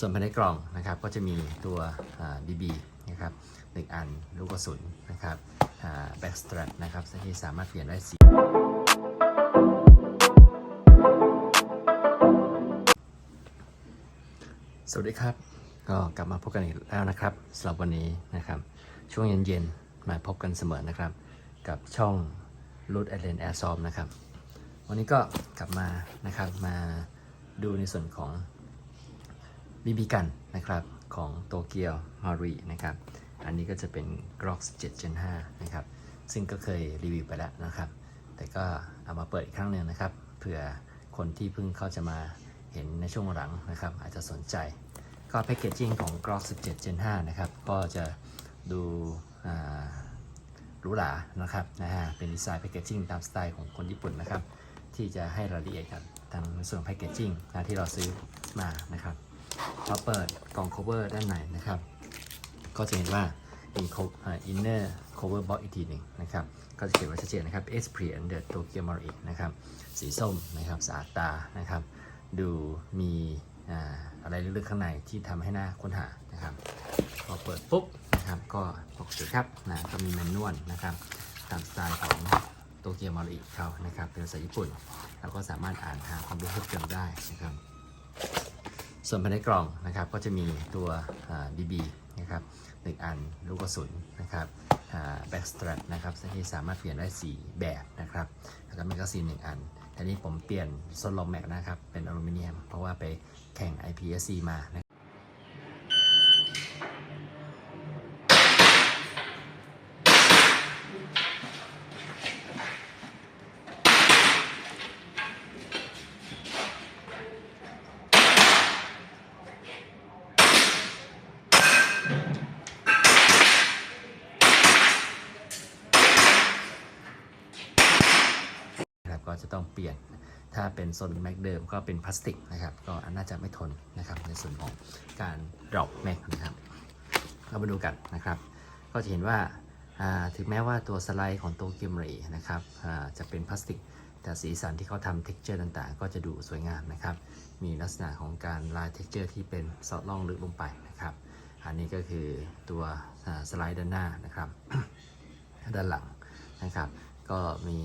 ส่วนภายในกล่องนะครับก็จะมีตัวบีบีนะครับหนึ่งอันลูกกระสุนนะครับแบ็กสตรัปนะครับที่สามารถเปลี่ยนได้สีสวัสดีครับ ก็กลับมาพบกันอีกแล้วนะครับสำหรับวันนี้นะครับ ช่วงเย็นๆมาพบกันเสมอนะครับ กับช่องรูดไอเลนแอร์ซอมนะครับ วันนี้ก็กลับมานะครับมาดูในส่วนของ บีบีกันนะครับของโตเกียวมารีนะครับ อันนี้ก็จะเป็น Glock 17 Gen 5นะครับ ซึ่งก็เคยรีวิวไปแล้วนะครับ แต่ก็เอามาเปิดอีกครั้งหนึ่งนะครับ เผื่อคนที่เพิ่งเข้าจะมาเห็นในช่วงหลังนะครับ อาจจะสนใจ ก็แพคเกจจิ้งของ Glock 17 Gen 5นะครับ ก็จะดูอ่าหรูหรานะครับนะฮะ เป็นดีไซน์แพคเกจจิ้งตามสไตล์ของคนญี่ปุ่นนะครับ ที่จะให้รายละเอียดกับทางในส่วนแพคเกจจิ้งที่เราซื้อมานะครับ พอเปิดกล่อง cover ด้านในนะครับ ก็จะเห็นว่ามีอินเนอร์ cover box อีกทีหนึ่งนะครับ ก็จะเขียนไว้ชัดเจนนะครับ e x p r e n the Tokyo m a r i นะครับ สีส้มนะครับสะอาดตานะครับ ดูมีอะไรลึกๆข้างในที่ทำให้หน้าค้นหานะครับ พอเปิดปุ๊บนะครับก็ปกติครับนะก็มีแมนนวลนะครับ ตามสไตล์ของโตเกียวมารุอิเขานะครับ เป็นภาษาญี่ปุ่นแล้วก็สามารถอ่านหาความรู้เพิ่มเติมได้นะครับ ส่วนภายในกล่องนะครับก็จะมีตัวบีบีนะครับหนึ่งอันลูกกระสุนนะครับแบ็กสตรัทนะครับที่สามารถเปลี่ยนได้ 4 แบบนะครับแล้วก็แมกกาซีนหนึ่งอันทีนี้ผมเปลี่ยนโซลลอมแม็กนะครับเป็นอลูมิเนียม เพราะว่าไปแข่ง IPSC มานะนะครับก็ จะต้องเปลี่ยน ถ้าเป็นโซนแม็กเดิมก็เป็นพลาสติกนะครับ ก็น่าจะไม่ทนนะครับในส่วนของการดรอปแม็กนะครับเรามาดูกันนะครับ ก็จะเห็นว่าถึงแม้ว่าตัวสไลด์ของตัวเกมเรนะครับจะเป็นพลาสติก แต่สีสันที่เขาทำเท็กเจอร์ต่างๆ ก็จะดูสวยงามนะครับ มีลักษณะของการลายเท็กเจอร์ที่เป็นซอดล่องลึกลงไปนะครับ อันนี้ก็คือตัวสไลด์ด้านหน้านะครับ ด้านหลังนะครับ ก็มี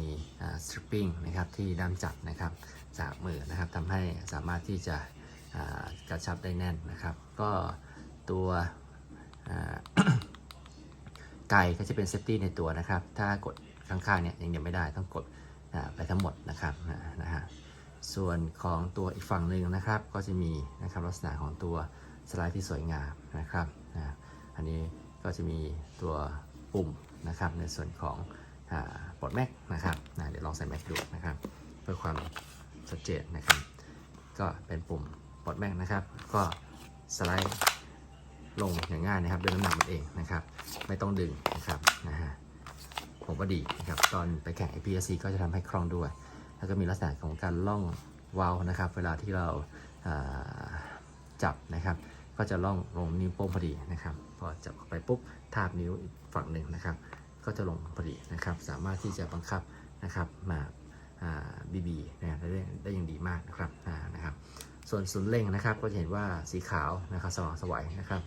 สตริปปิ้งนะครับที่ด้ามจับนะครับจากมือนะครับทำให้สามารถที่จะกระชับได้แน่นนะครับ ก็ตัวไก่ก็จะเป็นเซฟตี้ในตัวนะครับ ถ้ากดข้างๆเนี่ยยังยังไม่ได้ต้องกดไปทั้งหมดนะครับนะฮะส่วนของตัวอีกฝั่งหนึ่งนะครับ ก็จะมีนะครับลักษณะของตัวสไลด์ที่สวยงามนะครับนะอันนี้ก็จะมีตัวปุ่มนะครับในส่วนของ ปลดแม็กนะครับนะเดี๋ยวลองใส่แม็กดูนะครับ เพื่อความชัดเจนนะครับ ก็เป็นปุ่มปลดแม็กนะครับ ก็สไลด์ลงอย่างง่ายนะครับด้วยน้ำหนักมันเองนะครับ ไม่ต้องดึงนะครับนะฮะผมว่าดีนะครับ ตอนไปแข่ง APSC ก็จะทำให้คล่องด้วย แล้วก็มีลักษณะของการล่องวาลนะครับ เวลาที่เราอ่าจับนะครับ ก็จะล่องลงนิ้วโป้งพอดีนะครับ พอจับเข้าไปปุ๊บทาบนิ้วอีกฝั่งหนึ่งนะครับ ก็จะลงพอดีนะครับ สามารถที่จะบังคับนะครับมาบีบีนะครับได้ได้อย่างดีมากนะครับนะครับส่วนศูนย์เล็งนะครับก็จะเห็นว่าสีขาวนะครับสว่างสวัยนะครับ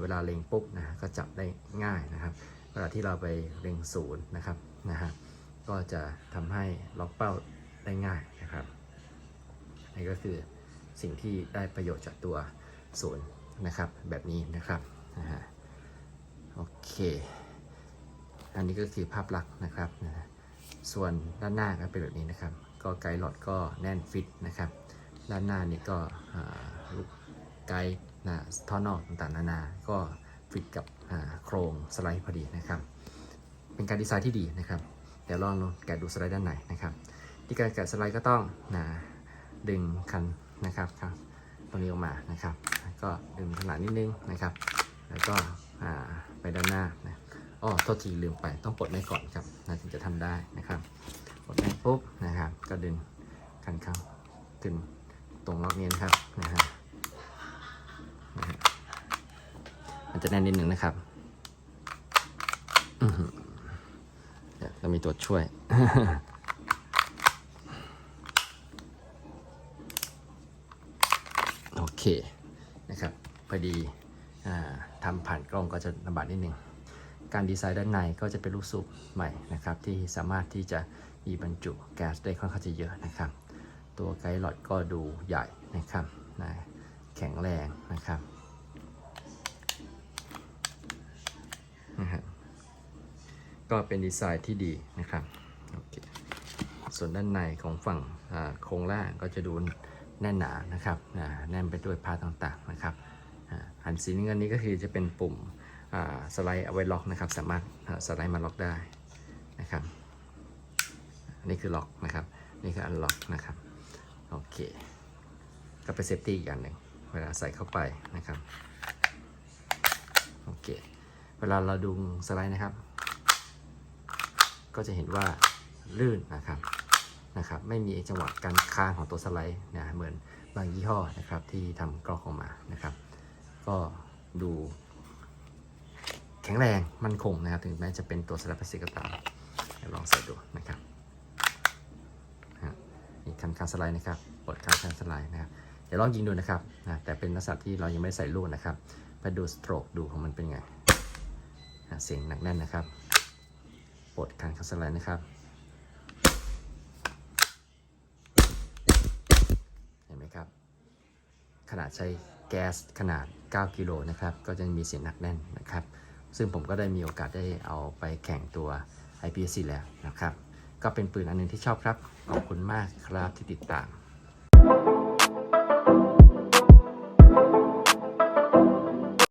เวลาเล็งปุ๊บนะก็จับได้ง่ายนะครับ เวลาที่เราไปเล็งศูนย์นะครับนะฮะก็จะทำให้ล็อกเป้าได้ง่ายนะครับนี่ก็คือสิ่งที่ได้ประโยชน์จากตัวศูนย์นะครับแบบนี้นะครับนะฮะโอเค อันนี้ก็คือภาพลักษณ์นะครับนะส่วนด้านหน้าก็เป็นแบบนี้นะครับ ก็ไกด์หลอดก็แน่นฟิตนะครับ ด้านหน้านี่ก็ลูกไกด์นะท่อนอกต่างๆนานา ก็ฟิตกับโครงสไลด์พอดีนะครับ เป็นการดีไซน์ที่ดีนะครับ เดี๋ยวลองแกะดูสไลด์ด้านในนะครับ ที่การแกะสไลด์ก็ต้องนะดึงคันนะครับครับตรงนี้ออกมานะครับ ก็ดึงขนาดนิดนึงนะครับ แล้วก็ไปด้านหน้านะ อ้อโทษทีลืมไปต้องปลดแม่ก่อนครับนะถึงจะทำได้นะครับปลดแม่ปุ๊บนะครับ ก็ดึงคันเข้าถึงตรงล็อกนี้นะครับนะฮะมันจะแน่นนิดหนึ่งนะครับเดี๋ยวเรามีตัวช่วยโอเคนะครับพอดีอทำผ่านกล้องก็จะลำบากนิดนึง การดีไซน์ด้านในก็จะเป็นลูกสูบใหม่นะครับที่สามารถที่จะมีบรรจุแก๊สได้ค่อนข้างจะเยอะนะครับ ตัวไกด์หลอดก็ดูใหญ่นะครับนะแข็งแรงนะครับนะครับก็เป็นดีไซน์ที่ดีนะครับโอเคส่วนด้านในของฝั่งอ่าโครงล่างก็จะดูแน่นหนานะครับแน่นไปด้วยผ้าต่างๆนะครับอ่าอันสีน้ำเงินนี้ก็คือจะเป็นปุ่ม สไลด์เอาไว้ล็อกนะครับ สามารถสไลด์มาล็อกได้นะครับนนี้คือล็อกนะครับ นี่คืออันล็อกนะครับโอเคก็เป็นเซฟตี้อีกอันหนึ่งเวลาใส่เข้าไปนะครับโอเคเวลาเราดูสไลด์นะครับ ก็จะเห็นว่าลื่นนะครับนะครับ ไม่มีจังหวะการค้างของตัวสไลด์นะเหมือนบางยี่ห้อนะครับที่ทำกรอกออกมานะครับ ก็ดู แข็งแรงมั่นคงนะครับถึงแม้จะเป็นตัวสลด์พลาสติกก็ตามเดี๋ยวลองใส่ดูนะครับฮะนี่คันคานสไลด์นะครับปลดคันคานสไลด์นะครับเดี๋ยวลองยิงดูนะครับนะแต่เป็นลักษณะที่เรายังไม่ได้ใส่ลูกนะครับไปดูสโตรกดูของมันเป็นไงนะเสียงหนักแน่นนะครับปลดการคัสไลด์นะครับ เห็นไหมครับ ขนาดใช้แก๊สขนาด 9 กิโลนะครับ ก็จะมีเสียงหนักแน่นนะครับ ซึ่งผมก็ได้มีโอกาสได้เอาไปแข่งตัว IPSC แล้วนะครับ ก็เป็นปืนอันหนึงที่ชอบครับ ขอบคุณมากครับที่ติดตาม